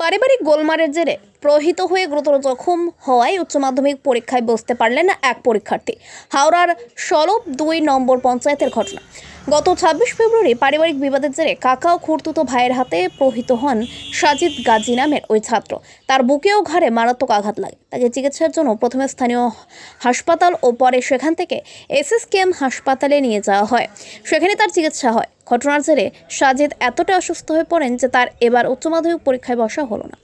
পারিবারিক গোলমারের জেরে প্রহিত হয়ে গুরুতর জখম হওয়ায় উচ্চ মাধ্যমিক পরীক্ষায় বসতে পারলেন না এক পরীক্ষার্থী। হাওড়ার সলব দুই নম্বর পঞ্চায়েতের ঘটনা। গত ছাব্বিশ ফেব্রুয়ারি পারিবারিক বিবাদের জেরে কাকা ও খুড়তুতো ভাইয়ের হাতে প্রহিত হন সাজিদ গাজী নামের ওই ছাত্র। তার বুকে ও ঘাড়ে মারাত্মক আঘাত লাগে। তাকে চিকিৎসার জন্য প্রথমে স্থানীয় হাসপাতাল ও পরে সেখান থেকে এসএসকেএম হাসপাতালে নিয়ে যাওয়া হয়। সেখানে তার চিকিৎসা হয়। ঘটনার জেরে সাজিদ এতটা অসুস্থ হয়ে পড়েন যে তার এবার উচ্চ মাধ্যমিক পরীক্ষায় বসা হলো না।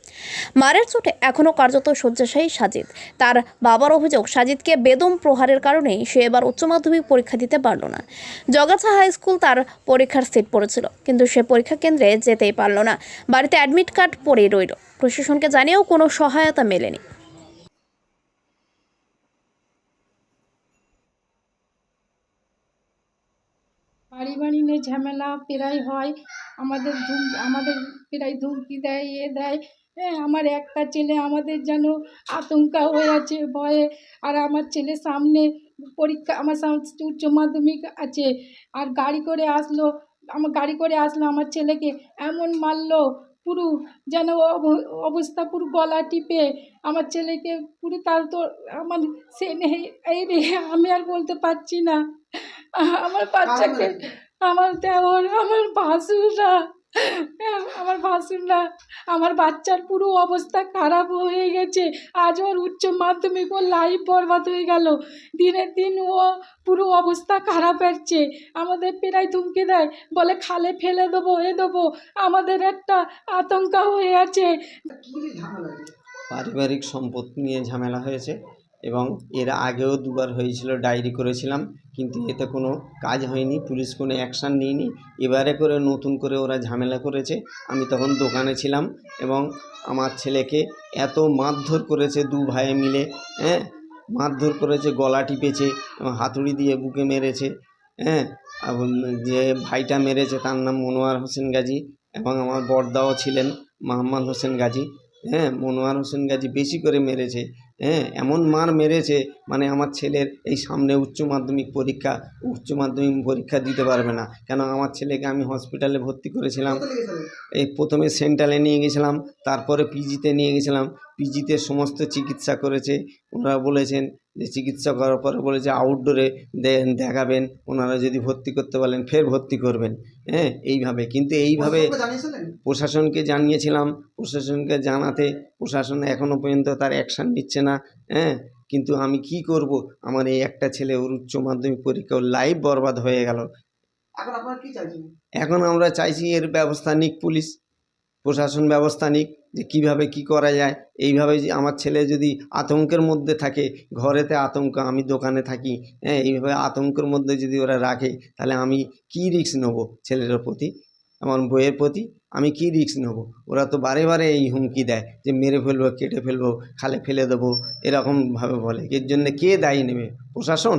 মারের চোটে এখনও কার্যত শয্যাশায়ী সাজিদ। তার বাবার অভিযোগ, সাজিদকে বেদম প্রহারের কারণেই সে এবার উচ্চ মাধ্যমিক পরীক্ষা দিতে পারল না। জগাছা হাই স্কুল তার পরীক্ষার সিট পড়েছিল, কিন্তু সে পরীক্ষা কেন্দ্রে যেতেই পারল না। বাড়িতে অ্যাডমিট কার্ড পড়েই রইল। প্রশাসনকে জানিয়েও কোনো সহায়তা মেলেনি। নিয়ে ঝামেলা, প্রায় হয়। আমাদের ধুম, আমাদের প্রায় ধুমকি দেয় ইয়ে দেয়। হ্যাঁ আমার একটা ছেলে আমাদের যেন আতঙ্কা হয়ে আছে, ভয়ে। আর আমার ছেলে সামনে পরীক্ষা, আমার উচ্চ মাধ্যমিক আছে। আর গাড়ি করে আসলো, আমার গাড়ি করে আসলো আমার ছেলেকে। এমন মারলো, পুরো যেন অব- অবস্থা পুরো গলা টিপে। আমার ছেলেকে পুরো তার তো, আমার সে নেই, এই রে আমি আর বলতে পারছি না। আমার বাচ্চাকে আমার দেওর আমার ভাসুররা আমার ভাসুররা আমার বাচ্চার পুরো অবস্থা খারাপ হয়ে গেছে। আজ ওর উচ্চ মাধ্যমিক ওর লাইফ বরবাদ হয়ে গেল। দিনের দিন ও পুরো অবস্থা খারাপ হচ্ছে আমাদের প্রায় ধুমকে দেয় বলে খালে ফেলে দেবো এ দেবো। আমাদের একটা আতঙ্ক হয়ে আছে। পারিবারিক সম্পত্তি নিয়ে ঝামেলা হয়েছে। এবং এর আগেও দুবার হয়েছিল, ডায়েরি করেছিলাম, কিন্তু এতে কোনো কাজ হয়নি, পুলিশ কোনো অ্যাকশান নিইনি। এবারে করে নতুন করে ওরা ঝামেলা করেছে। আমি তখন দোকানে ছিলাম এবং আমার ছেলেকে এত মারধর করেছে দু ভাই মিলে হ্যাঁ? মারধর করেছে, গলা টিপেছে, এবং হাতুড়ি দিয়ে বুকে মেরেছে হ্যাঁ? যে ভাইটা মেরেছে তার নাম মনোয়ার হোসেন গাজী এবং আমার বড়দাও ছিলেন, মোহাম্মদ হোসেন গাজী। হ্যাঁ মনোয়ার হোসেন গাজী বেশি করে মেরেছে। হ্যাঁ এমন মার মেরেছে মানে আমার ছেলের এই সামনে উচ্চ মাধ্যমিক পরীক্ষা উচ্চ মাধ্যমিক পরীক্ষা দিতে পারবে না। কেন আমার ছেলেকে আমি হসপিটালে ভর্তি করেছিলাম। এই প্রথমে সেন্ট্রালে নিয়ে গেছিলাম তারপরে পিজিতে নিয়ে গেছিলাম। পিজিতে সমস্ত চিকিৎসা করেছে। ওনারা বলেছেন চিকিৎসা করার পরে বলে যে আউটডোরে দেখাবেন ওনারা যদি ভর্তি করতে বলেন ফের ভর্তি করবেন। হ্যাঁ এইভাবে। কিন্তু এইভাবে প্রশাসনকে জানিয়েছিলাম। প্রশাসনকে জানাতে প্রশাসন এখনও পর্যন্ত তার অ্যাকশান নিচ্ছে না। হ্যাঁ কিন্তু আমি কি করব? আমার এই একটা ছেলে ওর উচ্চ মাধ্যমিক পরীক্ষা ওর লাইফ বরবাদ হয়ে গেল। এখন আমরা চাইছি এর ব্যবস্থা নিক পুলিশ। প্রশাসন ব্যবস্থা নিক, যে কীভাবে কি করা যায়। এইভাবে যে আমার ছেলে যদি আতঙ্কের মধ্যে থাকে, ঘরেতে আতঙ্ক, আমি দোকানে থাকি হ্যাঁ এইভাবে আতঙ্কের মধ্যে যদি ওরা রাখে, তাহলে আমি কি রিস্ক নেব ছেলের প্রতি? আমার বইয়ের প্রতি আমি কি রিস্ক নেব? ওরা তো বারে বারে এই হুমকি দেয় যে মেরে ফেলব, কেটে ফেলব, খালে ফেলে দেবো, এরকমভাবে বলে। এর জন্য কে দায়ী নেবে? প্রশাসন?